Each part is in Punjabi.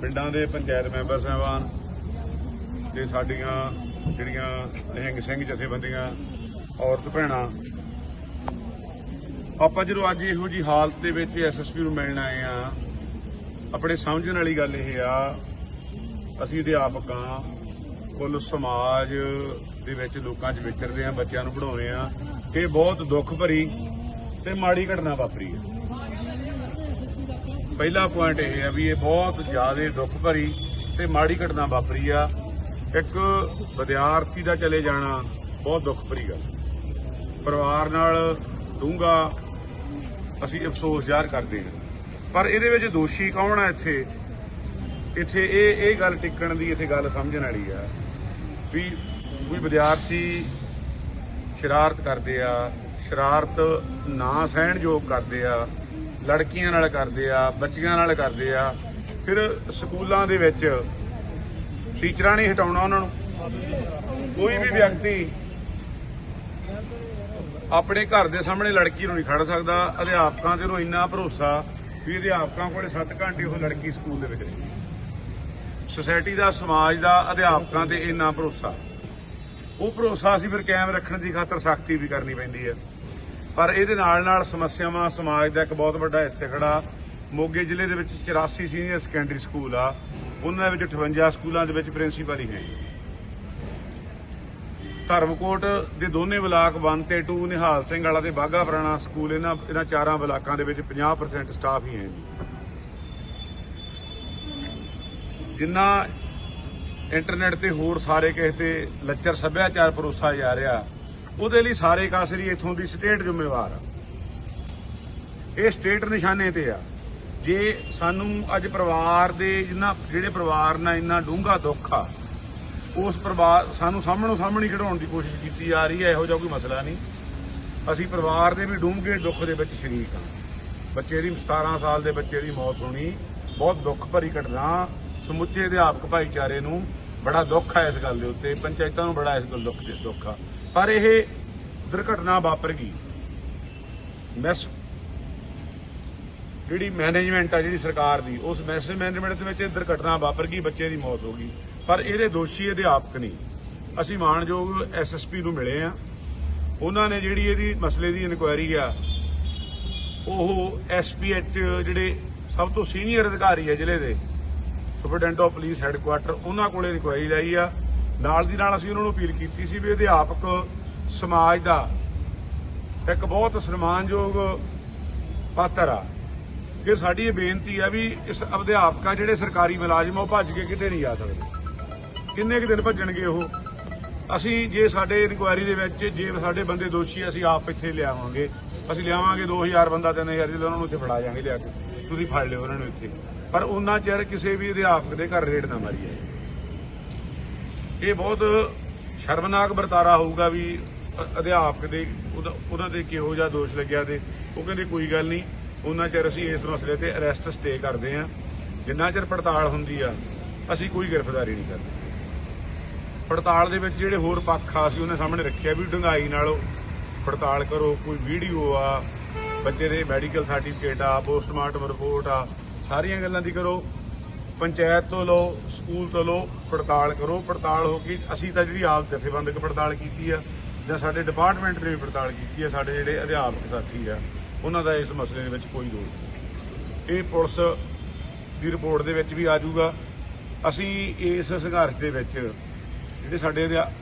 ਪਿੰਡਾਂ ਦੇ ਪੰਚਾਇਤ ਮੈਂਬਰ ਸਾਹਿਬਾਨ ਤੇ ਸਾਡੀਆਂ ਜਿਹੜੀਆਂ ਨਿਹੰਗ ਸਿੰਘ ਜਥੇਬੰਦੀਆਂ, ਔਰਤ ਭੈਣਾਂ, ਆਪਾਂ ਜਦੋਂ ਅੱਜ ਇਹੋ ਜੀ ਹਾਲਤ ਦੇ ਵਿੱਚ ਐਸਐਸਪੀ ਨੂੰ ਮਿਲਣ ਆਏ ਆ ਆਪਣੇ ਸਮਝਣ ਵਾਲੀ ਗੱਲ ਇਹ ਆ, ਅਸੀਂ ਅਧਿਆਪਕਾਂ, ਕੁੱਲ ਸਮਾਜ ਦੇ ਵਿੱਚ ਲੋਕਾਂ 'ਚ ਵਿਚਰਦੇ ਆ ਬੱਚਿਆਂ ਨੂੰ ਪੜ੍ਹਾਉਂਦੇ ਆ ਇਹ ਬਹੁਤ ਦੁੱਖ ਭਰੀ ਤੇ ਮਾੜੀ ਘਟਨਾ ਵਾਪਰੀ ਹੈ। ਪਹਿਲਾ ਪੁਆਇੰਟ ਇਹ ਹੈ ਵੀ ਇਹ ਬਹੁਤ ਜ਼ਿਆਦਾ ਦੁੱਖ ਭਰੀ ਤੇ ਮਾੜੀ ਘਟਨਾ ਵਾਪਰੀ ਆ। ਇੱਕ ਵਿਦਿਆਰਥੀ ਦਾ ਚਲੇ ਜਾਣਾ ਬਹੁਤ ਦੁੱਖ ਭਰੀ ਗੱਲ। ਪਰਿਵਾਰ ਨਾਲ ਡੂੰਘਾ ਅਸੀਂ ਅਫਸੋਸ ਜ਼ਾਹਰ ਕਰਦੇ ਹਾਂ। ਪਰ ਇਹਦੇ ਵਿੱਚ ਦੋਸ਼ੀ ਕੌਣ ਆ ਇੱਥੇ? ਇੱਥੇ ਇਹ ਇਹ ਗੱਲ ਟਿਕਣ ਦੀ ਇੱਥੇ ਗੱਲ ਸਮਝਣ ਵਾਲੀ ਆ ਵੀ ਕੋਈ ਵਿਦਿਆਰਥੀ ਸ਼ਰਾਰਤ ਕਰਦੇ ਆ, ਸ਼ਰਾਰਤ ਨਾ ਸਹਿਣਯੋਗ ਕਰਦੇ ਆ ਲੜਕੀਆਂ ਨਾਲ ਕਰਦੇ ਆ, ਬੱਚੀਆਂ ਨਾਲ ਕਰਦੇ ਆ। ਫਿਰ ਸਕੂਲਾਂ ਦੇ ਵਿੱਚ ਟੀਚਰਾਂ ਨਹੀਂ ਹਟਾਉਣਾ ਉਹਨਾਂ ਨੂੰ। ਕੋਈ ਵੀ ਵਿਅਕਤੀ ਆਪਣੇ ਘਰ ਦੇ ਸਾਹਮਣੇ ਲੜਕੀ ਨੂੰ ਨਹੀਂ ਖੜ ਸਕਦਾ। ਅਧਿਆਪਕਾਂ ਤੇ ਨੂੰ ਇੰਨਾ ਭਰੋਸਾ ਵੀ ਅਧਿਆਪਕਾਂ ਕੋਲੇ 7 ਘੰਟੇ ਉਹ ਲੜਕੀ ਸਕੂਲ ਦੇ ਵਿੱਚ ਰਹੀ। ਸੁਸਾਇਟੀ ਦਾ, ਸਮਾਜ ਦਾ, ਅਧਿਆਪਕਾਂ ਤੇ ਇੰਨਾ ਭਰੋਸਾ। ਉਹ ਭਰੋਸਾ ਅਸੀਂ ਫਿਰ ਕਾਇਮ ਰੱਖਣ ਦੀ ਖਾਤਰ ਸਖਤੀ ਵੀ ਕਰਨੀ ਪੈਂਦੀ ਹੈ। ਪਰ ਇਹਦੇ ਨਾਲ ਨਾਲ ਸਮੱਸਿਆਵਾਂ ਸਮਾਜ ਦਾ ਇੱਕ ਬਹੁਤ ਵੱਡਾ ਹਿੱਸਾ ਖੜਾ। ਮੋਗੇ ਜ਼ਿਲ੍ਹੇ ਦੇ ਵਿੱਚ 84 ਸੀਨੀਅਰ ਸੈਕੰਡਰੀ ਸਕੂਲ ਆ। ਉਹਨਾਂ ਦੇ ਵਿੱਚ 58 ਸਕੂਲਾਂ ਦੇ ਵਿੱਚ ਪ੍ਰਿੰਸੀਪਲ ਹੀ ਹੈ ਧਰਮਕੋਟ ਦੇ ਦੋਨੇ ਬਲਾਕ 1 ਤੇ 2 ਨਿਹਾਲ ਸਿੰਘ ਵਾਲਾ ਤੇ ਬਾਗਾ ਪੁਰਾਣਾ ਸਕੂਲ, ਇਹਨਾਂ ਇਹਨਾਂ ਚਾਰਾਂ ਬਲਾਕਾਂ ਦੇ ਵਿੱਚ 50% ਸਟਾਫ ਹੀ ਹੈ ਜੀ। ਜਿੰਨਾ ਇੰਟਰਨੈਟ ਤੇ ਹੋਰ ਸਾਰੇ ਕਿਸੇ ਤੇ ਲੱਚਰ, ਸੱਭਿਆਚਾਰ ਪਰੋਸਾ ਜਾ ਰਿਹਾ ਉਹਦੇ ਲਈ ਸਾਰੇ ਕਾਸਰੀ ਇਥੋਂ ਦੀ ਸਟੇਟ ਜ਼ਿੰਮੇਵਾਰ ਆ। ਇਹ ਸਟੇਟ ਨਿਸ਼ਾਨੇ ਤੇ ਆ। ਜੇ ਸਾਨੂੰ ਅੱਜ ਪਰਿਵਾਰ ਦੇ ਜਿੰਨਾ, ਜਿਹੜੇ ਪਰਿਵਾਰ ਨਾਲ ਇੰਨਾ ਡੂੰਘਾ ਦੁੱਖ ਆ, ਉਸ ਪਰਿਵਾਰ, ਸਾਨੂੰ ਸਾਹਮਣੋਂ ਸਾਹਮਣੇ ਖੜਾਉਣ ਦੀ ਕੋਸ਼ਿਸ਼ ਕੀਤੀ ਜਾ ਰਹੀ ਹੈ ਇਹੋ ਜਿਹਾ ਕੋਈ ਮਸਲਾ ਨਹੀਂ। ਅਸੀਂ ਪਰਿਵਾਰ ਦੇ ਵੀ ਡੂੰਘੇ ਦੁੱਖ ਦੇ ਵਿੱਚ ਸ਼ਰੀਕ ਹਾਂ ਬੱਚੇ ਦੀ 17 ਸਾਲ ਦੇ ਬੱਚੇ ਦੀ ਮੌਤ ਹੋਣੀ, ਬਹੁਤ ਦੁੱਖ ਭਰੀ ਘਟਨਾ, ਸਮੁੱਚੇ ਅਧਿਆਪਕ ਭਾਈਚਾਰੇ ਨੂੰ ਬੜਾ ਦੁੱਖ ਹੈ ਇਸ ਗੱਲ ਦੇ ਉੱਤੇ, ਪੰਚਾਇਤਾਂ ਨੂੰ ਬੜਾ ਇਸ ਗੱਲ ਦੁੱਖ ਦੁੱਖ ਆ। ਪਰ ਇਹ ਦੁਰਘਟਨਾ ਵਾਪਰ ਗਈ। ਮੈਸ ਜਿਹੜੀ ਮੈਨੇਜਮੈਂਟ ਆ, ਜਿਹੜੀ ਸਰਕਾਰ ਦੀ, ਉਸ ਮੈਸੇਜ ਮੈਨੇਜਮੈਂਟ ਦੇ ਵਿੱਚ ਇਹ ਦੁਰਘਟਨਾ ਵਾਪਰ ਗਈ, ਬੱਚੇ ਦੀ ਮੌਤ ਹੋ ਗਈ। ਪਰ ਇਹਦੇ ਦੋਸ਼ੀ ਅਧਿਆਪਕ ਨਹੀਂ। ਅਸੀਂ ਮਾਣਯੋਗ ਐਸਐਸਪੀ ਨੂੰ ਮਿਲੇ ਆ। ਉਹਨਾਂ ਨੇ ਜਿਹੜੀ ਇਹਦੀ ਮਸਲੇ ਦੀ ਇਨਕੁਆਇਰੀ ਆ, ਉਹ ਐਸਪੀਐਚ ਜਿਹੜੇ ਸਭ ਤੋਂ ਸੀਨੀਅਰ ਅਧਿਕਾਰੀ ਹੈ ਜ਼ਿਲ੍ਹੇ ਦੇ ਸੁਪਰਡੈਂਟ ਆਫ ਪੁਲਿਸ ਹੈੱਡਕੁਆਟਰ ਉਹਨਾਂ ਕੋਲੇ ਇਨਕੁਆਇਰੀ ਲਈ ਆ। ਨਾਲ ਦੀ ਨਾਲ ਅਸੀਂ ਉਹਨਾਂ ਨੂੰ ਅਪੀਲ ਕੀਤੀ ਸੀ ਵੀ ਅਧਿਆਪਕ ਸਮਾਜ ਦਾ ਇੱਕ ਬਹੁਤ ਸਨਮਾਨਯੋਗ ਪਾਤਰ ਆ। ਕਿ ਸਾਡੀ ਇਹ ਬੇਨਤੀ ਆ ਵੀ ਇਸ ਅਧਿਆਪਕਾਂ ਜਿਹੜੇ ਸਰਕਾਰੀ ਮੁਲਾਜ਼ਮ ਆ, ਉਹ ਭੱਜ ਕੇ ਕਿਤੇ ਨਹੀਂ ਜਾ ਸਕਦੇ। ਕਿੰਨੇ ਕੁ ਦਿਨ ਭੱਜਣਗੇ ਉਹ? ਅਸੀਂ ਜੇ ਸਾਡੇ ਇਨਕੁਆਇਰੀ ਦੇ ਵਿੱਚ, ਜੇ ਸਾਡੇ ਬੰਦੇ ਦੋਸ਼ੀ ਅਸੀਂ ਆਪ ਇੱਥੇ ਲਿਆਵਾਂਗੇ। ਅਸੀਂ ਲਿਆਵਾਂਗੇ 2000 ਬੰਦਾ 3000 ਜਿਹੜਾ ਉਹਨਾਂ ਨੂੰ ਇੱਥੇ ਫੜਾ ਜਾਾਂਗੇ ਲਿਆ ਕੇ। ਤੁਸੀਂ ਫੜ ਲਿਓ ਉਹਨਾਂ ਨੂੰ ਇੱਥੇ। ਪਰ ਉਹਨਾਂ ਚਿਰ ਕਿਸੇ ਵੀ ਅਧਿਆਪਕ ਦੇ ਘਰ ਰੇਡ ਨਾ ਮਾਰੀ ਜਾਏ। ਇਹ ਬਹੁਤ ਸ਼ਰਮਨਾਕ ਵਰਤਾਰਾ ਹੋਊਗਾ ਵੀ ਅਧਿਆਪਕ ਦੇ ਉਹਦਾ- ਉਹਨਾਂ ਦੇ ਕਿਹੋ ਜਿਹਾ ਦੋਸ਼ ਲੱਗਿਆ ਤੇ ਉਹ ਕਹਿੰਦੇ ਕੋਈ ਗੱਲ ਨਹੀਂ, ਉਹਨਾਂ ਚਿਰ ਅਸੀਂ ਇਸ ਮਸਲੇ ਤੇ ਅਰੈਸਟ ਸਟੇ ਕਰਦੇ ਹਾਂ। ਜਿੰਨਾ ਚਿਰ ਪੜਤਾਲ ਹੁੰਦੀ ਆ, ਅਸੀਂ ਕੋਈ ਗ੍ਰਿਫਤਾਰੀ ਨਹੀਂ ਕਰਦੇ। ਪੜਤਾਲ ਦੇ ਵਿੱਚ ਜਿਹੜੇ ਹੋਰ ਪੱਖ ਆ, ਅਸੀਂ ਉਹਨੇ ਸਾਹਮਣੇ ਰੱਖਿਆ ਵੀ ਡੰਗਾਈ ਨਾਲ ਪੜਤਾਲ ਕਰੋ, ਕੋਈ ਵੀਡੀਓ ਆ, ਬੱਚੇ ਦੇ ਮੈਡੀਕਲ ਸਰਟੀਫਿਕੇਟ ਆ ਪੋਸਟਮਾਰਟਮ ਰਿਪੋਰਟ ਆ, ਸਾਰੀਆਂ ਗੱਲਾਂ ਦੀ ਕਰੋ। ਪੰਚਾਇਤ ਤੋਂ ਲਓ, ਸਕੂਲ ਤੋਂ ਲਓ, ਪੜਤਾਲ ਕਰੋ। ਪੜਤਾਲ ਹੋ ਗਈ ਅਸੀਂ ਤਾਂ ਜਿਹੜੀ ਆਪ ਜਥੇਬੰਦਕ ਪੜਤਾਲ ਕੀਤੀ ਆ ਜਾਂ ਸਾਡੇ ਡਿਪਾਰਟਮੈਂਟ ਨੇ ਵੀ ਪੜਤਾਲ ਕੀਤੀ ਆ, ਸਾਡੇ ਜਿਹੜੇ ਅਧਿਆਪਕ ਸਾਥੀ ਆ, ਉਹਨਾਂ ਦਾ ਇਸ ਮਸਲੇ ਦੇ ਵਿੱਚ ਕੋਈ ਦੋਸ਼ ਨਹੀਂ। ਇਹ ਪੁਲਿਸ ਦੀ ਰਿਪੋਰਟ ਦੇ ਵਿੱਚ ਵੀ ਆ ਜਾਊਗਾ। ਅਸੀਂ ਇਸ ਸੰਘਰਸ਼ ਦੇ ਵਿੱਚ ਜਿਹੜੇ ਸਾਡੇ ਅਧਿਆ-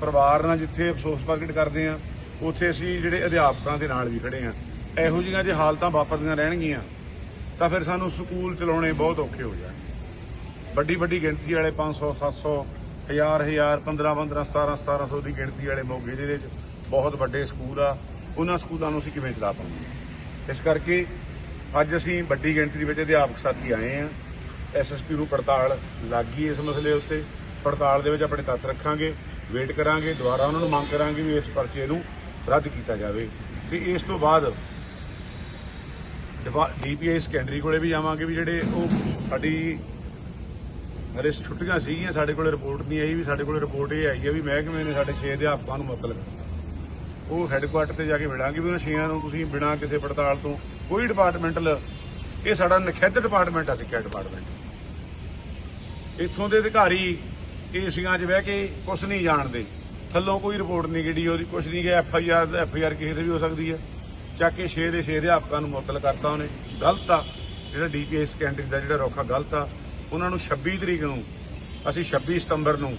ਪਰਿਵਾਰ ਨਾਲ ਜਿੱਥੇ ਅਫਸੋਸ ਪ੍ਰਗਟ ਕਰਦੇ ਆ, ਉੱਥੇ ਅਸੀਂ ਜਿਹੜੇ ਅਧਿਆਪਕਾਂ ਦੇ ਨਾਲ ਵੀ ਖੜੇ ਆ। ਇਹੋ ਜਿਹੀਆਂ ਜੇ ਹਾਲਤਾਂ ਵਾਪਰਦੀਆਂ ਰਹਿਣਗੀਆਂ, ਤਾਂ ਫਿਰ ਸਾਨੂੰ ਸਕੂਲ ਚਲਾਉਣੇ ਬਹੁਤ ਔਖੇ ਹੋ ਜਾਣਗੇ। ਵੱਡੀ ਵੱਡੀ ਗਿਣਤੀ ਵਾਲੇ 500 700 1000 1000 15 15 17 1700 ਦੀ ਗਿਣਤੀ ਵਾਲੇ ਮੋਗੇ ਜ਼ਿਲ੍ਹੇ 'ਚ ਬਹੁਤ ਵੱਡੇ ਸਕੂਲ ਆ। ਉਹਨਾਂ ਸਕੂਲਾਂ ਨੂੰ ਅਸੀਂ ਕਿਵੇਂ ਚਲਾ ਪਾਵਾਂਗੇ? ਇਸ ਕਰਕੇ ਅੱਜ ਅਸੀਂ ਵੱਡੀ ਗਿਣਤੀ ਦੇ ਵਿੱਚ ਅਧਿਆਪਕ ਸਾਥੀ ਆਏ ਆ। ਐਸਐਸਪੀ ਨੂੰ ਪੜਤਾਲ ਲੱਗੀ ਇਸ ਮਸਲੇ ਉੱਤੇ। ਪੜਤਾਲ ਦੇ ਵਿੱਚ ਆਪਣੇ ਤੱਤ ਰੱਖਾਂਗੇ, ਵੇਟ ਕਰਾਂਗੇ, ਦੁਬਾਰਾ ਉਹਨਾਂ ਨੂੰ ਮੰਗ ਕਰਾਂਗੇ ਵੀ ਇਸ ਪਰਚੇ ਨੂੰ ਰੱਦ ਕੀਤਾ ਜਾਵੇ। ਤੇ ਇਸ ਤੋਂ ਬਾਅਦ ਡੀਪੀਆਈ ਸੈਕੰਡਰੀ ਕੋਲੇ ਵੀ ਜਾਵਾਂਗੇ ਵੀ ਜਿਹੜੇ ਉਹ ਸਾਡੀ ਹਰੇ ਛੁੱਟੀਆਂ ਸੀਗੀਆਂ, ਸਾਡੇ ਕੋਲੇ ਰਿਪੋਰਟ ਨਹੀਂ ਆਈ ਵੀ ਸਾਡੇ ਕੋਲੇ ਰਿਪੋਰਟ ਇਹ ਆਈ ਹੈ ਵੀ ਮਹਿਕਮੇ ਨੇ ਸਾਡੇ 6 ਅਧਿਆਪਕਾਂ ਨੂੰ ਮੁਅੱਤਲ ਕਰਤਾ ਉਹ ਹੈੱਡਕੁਆਟਰ ਤੇ ਜਾ ਕੇ ਮਿਲਾਂਗੇ ਵੀ ਉਹਨਾਂ ਛੇਆਂ ਨੂੰ ਤੁਸੀਂ ਬਿਨਾਂ ਕਿਸੇ ਪੜਤਾਲ ਤੋਂ ਕੋਈ ਡਿਪਾਰਟਮੈਂਟਲ ਇਹ ਸਾਡਾ ਨਖਿੱਧ ਡਿਪਾਰਟਮੈਂਟ ਆ ਸਿੱਖਿਆ ਡਿਪਾਰਟਮੈਂਟ ਇੱਥੋਂ ਦੇ ਅਧਿਕਾਰੀ ਏਸੀਆਂ 'ਚ ਬਹਿ ਕੇ ਕੁਝ ਨਹੀਂ ਜਾਣਦੇ। ਥੱਲੋਂ ਕੋਈ ਰਿਪੋਰਟ ਨਹੀਂ ਗੱਡੀ ਉਹਦੀ ਕੁਝ ਨਹੀਂ ਗਿਆ, F I R, F I R ਕਿਸੇ ਤੇ ਵੀ ਹੋ ਸਕਦੀ ਹੈ ਚੱਕ ਕੇ 6 ਦੇ 6 ਅਧਿਆਪਕਾਂ ਨੂੰ ਮੁਅੱਤਲ ਕਰਤਾ ਉਹਨੇ। ਗਲਤ ਆ। ਜਿਹੜਾ ਡੀਪੀਐਸ ਸੈਕੰਡਰੀ ਦਾ ਜਿਹੜਾ ਰੋਖਾ ਗਲਤ ਆ। ਉਹਨਾਂ ਨੂੰ 26 ਤਰੀਕ ਨੂੰ, ਅਸੀਂ 26 ਸਤੰਬਰ ਨੂੰ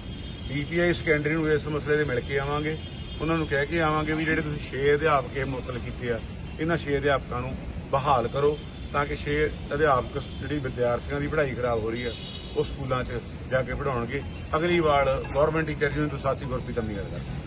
ਡੀਪੀਆਈ ਸੈਕੰਡਰੀ ਨੂੰ ਇਸ ਮਸਲੇ ਦੇ ਮਿਲ ਕੇ ਆਵਾਂਗੇ। ਉਹਨਾਂ ਨੂੰ ਕਹਿ ਕੇ ਆਵਾਂਗੇ ਵੀ ਜਿਹੜੇ ਤੁਸੀਂ 6 ਅਧਿਆਪਕ ਇਹ ਮੁਅੱਤਲ ਕੀਤੇ ਆ, ਇਹਨਾਂ 6 ਅਧਿਆਪਕਾਂ ਨੂੰ ਬਹਾਲ ਕਰੋ ਤਾਂ ਕਿ 6 ਅਧਿਆਪਕ ਜਿਹੜੀ ਵਿਦਿਆਰਥੀਆਂ ਦੀ ਪੜ੍ਹਾਈ ਖਰਾਬ ਹੋ ਰਹੀ ਆ, ਉਹ ਸਕੂਲਾਂ 'ਚ ਜਾ ਕੇ ਪੜਾਉਣਗੇ ਅਗਲੀ ਵਾਰ ਗਵਰਨਮੈਂਟ ਟੀਚਰ ਯੂਨੀਅਨ ਤੋਂ ਸਾਥੀ ਗੁਰਪ੍ਰੀਤ ਅੰਮੀ ਗੱਲ ਕਰਦੇ